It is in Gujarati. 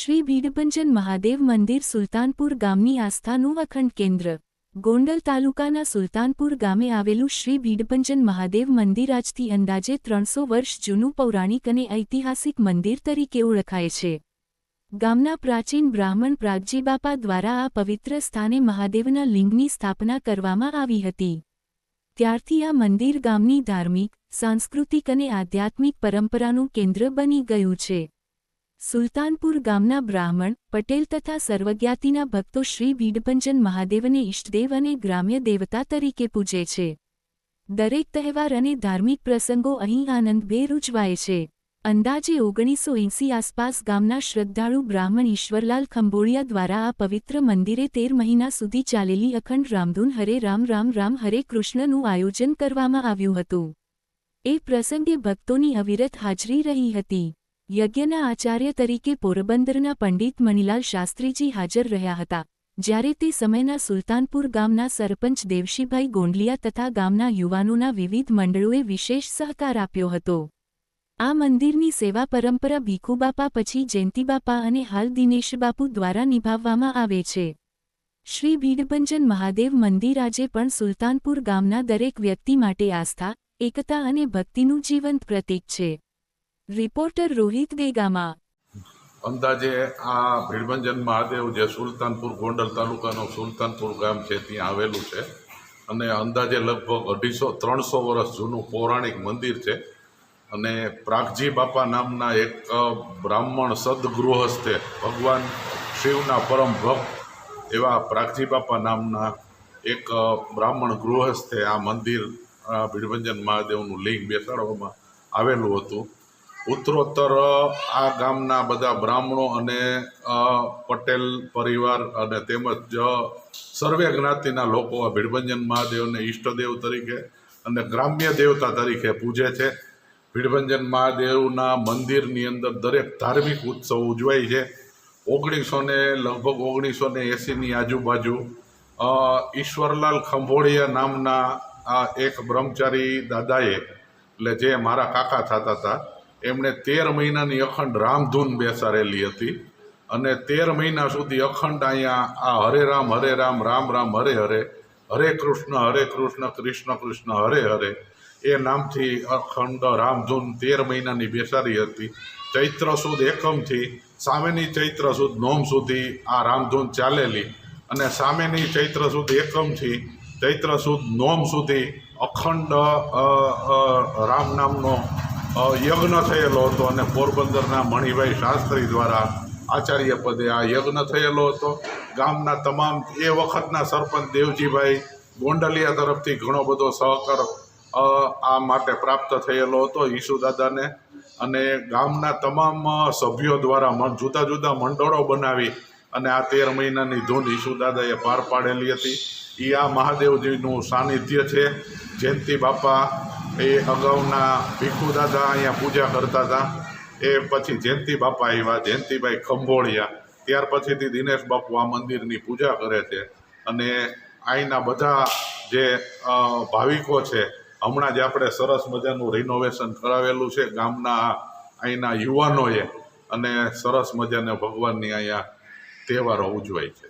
શ્રી ભીડભંજન મહાદેવ મંદિર સુલતાનપુર ગામની આસ્થાનું અખંડ કેન્દ્ર. ગોંડલ તાલુકાના સુલતાનપુર ગામે આવેલું શ્રી ભીડભંજન મહાદેવ મંદિર આજથી અંદાજે ત્રણસો વર્ષ જૂનું પૌરાણિક અને ઐતિહાસિક મંદિર તરીકે ઓળખાય છે. ગામના પ્રાચીન બ્રાહ્મણ પ્રાગજીબાપા દ્વારા આ પવિત્ર સ્થાને મહાદેવના લિંગની સ્થાપના કરવામાં આવી હતી. ત્યારથી આ મંદિર ગામની ધાર્મિક, સાંસ્કૃતિક અને આધ્યાત્મિક પરંપરાનું કેન્દ્ર બની ગયું છે. સુલતાનપુર ગામના બ્રાહ્મણ, પટેલ તથા સર્વજ્ઞાતિના ભક્તો શ્રી ભીડભંજન મહાદેવને ઇષ્ટદેવ અને ગ્રામ્ય દેવતા તરીકે પૂજે છે. દરેક તહેવાર અને ધાર્મિક પ્રસંગો અહીં આનંદભેર ઉજવાય છે. અંદાજે ઓગણીસો એંસી આસપાસ ગામના શ્રદ્ધાળુ બ્રાહ્મણ ઈશ્વરલાલ ખંભોળિયા દ્વારા આ પવિત્ર મંદિરે તેર મહિના સુધી ચાલેલી અખંડ રામધૂન હરે રામ રામ રામ હરે કૃષ્ણનું આયોજન કરવામાં આવ્યું હતું. એ પ્રસંગે ભક્તોની અવિરત હાજરી રહી હતી. યજ્ઞના આચાર્ય તરીકે પોરબંદરના પંડિત મણિલાલ શાસ્ત્રીજી હાજર રહ્યા હતા, જ્યારે તે સમયના સુલતાનપુર ગામના સરપંચ દેવશીભાઈ ગોંડલિયા તથા ગામના યુવાનોના વિવિધ મંડળોએ વિશેષ સહકાર આપ્યો હતો. આ મંદિરની સેવા પરંપરા ભીખુબાપા પછી જયંતિબાપા અને હાલ દિનેશબાપુ દ્વારા નિભાવવામાં આવે છે. શ્રી ભીડભંજન મહાદેવ મંદિર આજે પણ સુલતાનપુર ગામના દરેક વ્યક્તિ માટે આસ્થા, એકતા અને ભક્તિનું જીવંત પ્રતીક છે. રિપોર્ટર રોહિત દેગામા. અંદાજે આ ભીડભંજન મહાદેવ જે સુલતાનપુર ગોંડલ તાલુકાનું સુલતાનપુર ગામ છે, ત્યાં આવેલું છે. અને અંદાજે લગભગ અઢીસો, ત્રણસો વર્ષ જૂનું પૌરાણિક મંદિર છે. અને પ્રાગજી બાપા નામના એક બ્રાહ્મણ સદગૃહસ્થે ભગવાન શિવના પરમ ભક્ત એવા પ્રાગજી બાપા નામના એક બ્રાહ્મણ ગૃહસ્થે આ મંદિર ભીડભંજન મહાદેવનું લિંગ બેસાડવામાં આવેલું હતું. ઉત્તરોત્તર આ ગામના બધા બ્રાહ્મણો અને પટેલ પરિવાર અને તેમજ સર્વે જ્ઞાતિના લોકો આ ભીડભંજન મહાદેવને ઈષ્ટદેવ તરીકે અને ગ્રામ્ય દેવતા તરીકે પૂજે છે. ભીડભંજન મહાદેવના મંદિરની અંદર દરેક ધાર્મિક ઉત્સવ ઉજવાય છે. ઓગણીસો ને, લગભગ ઓગણીસો ને એંસીની આજુબાજુ ઈશ્વરલાલ ખંભોળિયા નામના આ એક બ્રહ્મચારી દાદાએ, એટલે જે મારા કાકા થતા હતા એમણે તેર મહિનાની અખંડ રામધૂન બેસાડેલી હતી અને તેર મહિના સુધી અખંડ અહીંયા આ હરે રામ હરે રામ રામ રામ, હરે હરે હરે કૃષ્ણ હરે કૃષ્ણ કૃષ્ણ કૃષ્ણ, હરે હરે, એ નામથી અખંડ રામધૂન તેર મહિનાની બેસાડી હતી. ચૈત્ર સુદ એકમથી, સામેની ચૈત્ર સુદ નોમ સુધી આ રામધૂન ચાલેલી અને સામેની ચૈત્ર સુદ એકમથી, ચૈત્ર સુદ નોમ સુધી અખંડ રામ નામનો યજ્ઞ થયેલો હતો અને પોરબંદરના મણિભાઈ શાસ્ત્રી દ્વારા આચાર્ય પદે આ યજ્ઞ થયેલો હતો. ગામના તમામ એ વખતના સરપંચ દેવજીભાઈ ગોંડલિયા તરફથી ઘણો બધો સહકાર આ માટે પ્રાપ્ત થયેલો હતો ઈસુદાદાને અને ગામના તમામ સભ્યો દ્વારા જુદા જુદા મંડળો બનાવી અને આ તેર મહિનાની ધૂન ઈસુદાદાએ પાર પાડેલી હતી. એ આ મહાદેવજીનું સાનિધ્ય છે. જયંતિ બાપા એ અગાઉના ભીખુ દાદા અહીંયા પૂજા કરતા હતા. એ પછી જયંતિ બાપા આવ્યા, જયંતિભાઈ ખંભોળિયા. ત્યાર પછીથી દિનેશ બાપુ આ મંદિરની પૂજા કરે છે. અને અહીંના બધા જે ભાવિકો છે, હમણાં જ આપણે સરસ મજાનું રિનોવેશન કરાવેલું છે ગામના અહીંના યુવાનોએ. અને સરસ મજાના ભગવાનની અહીંયા તહેવારો ઉજવાય છે.